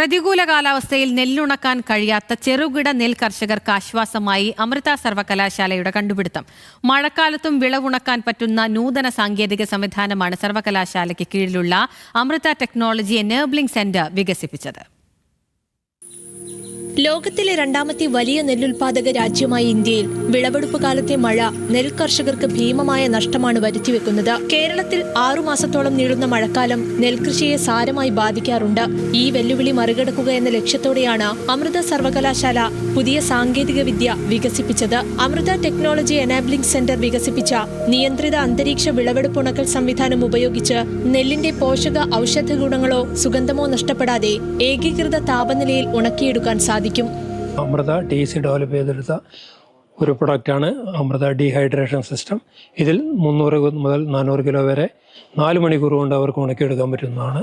പ്രതികൂല കാലാവസ്ഥയിൽ നെല്ലുണക്കാൻ കഴിയാത്ത ചെറുകിട നെൽ കർഷകർക്ക് ആശ്വാസമായി അമൃത സർവകലാശാലയുടെ കണ്ടുപിടുത്തം. മഴക്കാലത്തും വിളവുണക്കാൻ പറ്റുന്ന നൂതന സാങ്കേതിക സംവിധാനമാണ് സർവകലാശാലയ്ക്ക് കീഴിലുള്ള അമൃത ടെക്നോളജി എനേബിളിംഗ് സെന്റർ വികസിപ്പിച്ചത്. ലോകത്തിലെ രണ്ടാമത്തെ വലിയ നെല്ലുൽപാദക രാജ്യമായ ഇന്ത്യയിൽ വിളവെടുപ്പ് കാലത്തെ മഴ നെൽ കർഷകർക്ക് ഭീമമായ നഷ്ടമാണ് വരുത്തിവെക്കുന്നത്. കേരളത്തിൽ ആറുമാസത്തോളം നീളുന്ന മഴക്കാലം നെൽകൃഷിയെ സാരമായി ബാധിക്കാറുണ്ട്. ഈ വെല്ലുവിളി മറികടക്കുക എന്ന ലക്ഷ്യത്തോടെയാണ് അമൃത സർവകലാശാല പുതിയ സാങ്കേതിക വിദ്യ വികസിപ്പിച്ചത്. അമൃത ടെക്നോളജി എനാബിലിംഗ് സെന്റർ വികസിപ്പിച്ച നിയന്ത്രിത അന്തരീക്ഷ വിളവെടുപ്പ് ഉണക്കൽ സംവിധാനം ഉപയോഗിച്ച് നെല്ലിന്റെ പോഷക ഔഷധ ഗുണങ്ങളോ സുഗന്ധമോ നഷ്ടപ്പെടാതെ ഏകീകൃത താപനിലയിൽ ഉണക്കിയെടുക്കാൻ സാധിക്കും. അമൃത ടി സി ഡെവലപ്പ് ചെയ്തെടുത്ത ഒരു പ്രൊഡക്റ്റാണ് അമൃത ഡീഹൈഡ്രേഷൻ സിസ്റ്റം. ഇതിൽ മുന്നൂറ് മുതൽ നാനൂറ് കിലോ വരെ നാല് മണിക്കൂർ കൊണ്ട് അവർക്ക് ഉണക്കിയെടുക്കാൻ പറ്റുന്നതാണ്.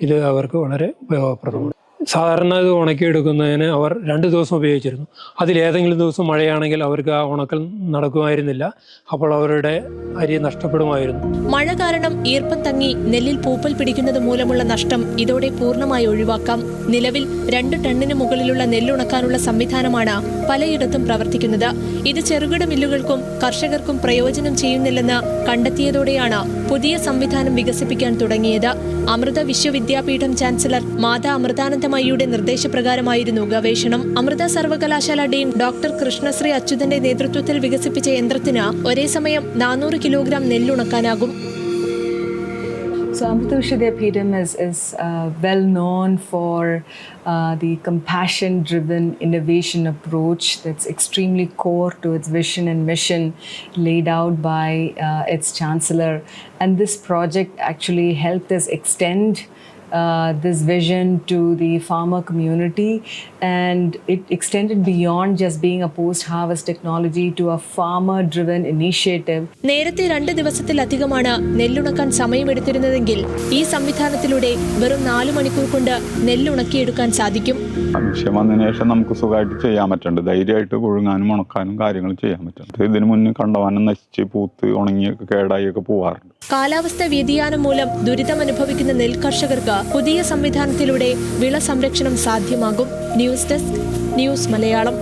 ഇത് അവർക്ക് വളരെ ഉപയോഗപ്രദമാണ്. സാധാരണ ഇത് ഉണക്കിയെടുക്കുന്നതിന് അവർ രണ്ട് ദിവസം ഉപയോഗിച്ചിരുന്നു. അതിലേതെങ്കിലും ദിവസം മഴയാണെങ്കിൽ അവർക്ക് ആ ഉണക്കൽ നടക്കുമായിരുന്നില്ല. അപ്പോൾ അവരുടെ അരി നഷ്ടപ്പെടുമായിരുന്നു. മഴ കാരണം ഈർപ്പം തങ്ങി നെല്ലിൽ പൂപ്പൽ പിടിക്കുന്നത് മൂലമുള്ള നഷ്ടം ഇതോടെ പൂർണമായി ഒഴിവാക്കാം. നിലവിൽ രണ്ട് ടണ്ണിന് മുകളിലുള്ള നെല്ലുണക്കാനുള്ള സംവിധാനമാണ് പലയിടത്തും പ്രവർത്തിക്കുന്നത്. ഇത് ചെറുകിട മില്ലുകൾക്കും കർഷകർക്കും പ്രയോജനം ചെയ്യുന്നില്ലെന്ന് കണ്ടെത്തിയതോടെയാണ് പുതിയ സംവിധാനം വികസിപ്പിക്കാൻ തുടങ്ങിയത്. അമൃത വിശ്വവിദ്യാപീഠം ചാൻസലർ മാതാ അമൃതാനന്ദമയിയുടെ നിർദ്ദേശപ്രകാരമായിരുന്നു ഗവേഷണം അമൃത സർവകലാശാല ഡീൻ ഡോക്ടർ കൃഷ്ണശ്രീ അച്യുതന്റെ നേതൃത്വത്തിൽ വികസിപ്പിച്ച യന്ത്രത്തിന് ഒരേ സമയം നാനൂറ് കിലോഗ്രാം നെല്ലുണക്കാനാകും So Amrita Pedam is, is uh, well known for uh, the compassion-driven innovation approach that's extremely core to its vision and mission laid out by uh, its chancellor. And this project actually helped us extend uh, this vision to the farmer community. And it extended beyond just being a post-harvest technology to a farmer-driven initiative. നേരത്തെ രണ്ട് ദിവസത്തിലധികമാണ് നെല്ലുണക്കാൻ സമയമെടുത്തിരുന്നതെങ്കിൽ ഈ സംവിധാനത്തിലൂടെ വെറും നാല് മണിക്കൂർ കൊണ്ട് നെല്ലുണക്കിയെടുക്കാൻ സാധിക്കും. വിഷയം വന്നതിന് ശേഷം നമുക്ക് സുഖമായിട്ട് ചെയ്യാൻ പറ്റുന്നുണ്ട്. ധൈര്യമായിട്ട് പുഴുങ്ങാനും ഉണക്കാനും കാര്യങ്ങൾ ചെയ്യാൻ പറ്റുന്നുണ്ട്. ഇതിനു മുന്നേ കണ്ടവാനം നശിച്ച് പൂത്ത് ഉണങ്ങിയൊക്കെ കേടായിയൊക്കെ പോവാറുണ്ട്. കാലാവസ്ഥ വ്യതിയാനം മൂലം ദുരിതമനുഭവിക്കുന്ന നെൽ കർഷകർക്ക് പുതിയ സംവിധാനത്തിലൂടെ വിള സംരക്ഷണം സാധ്യമാകും. News desk news Malayalam.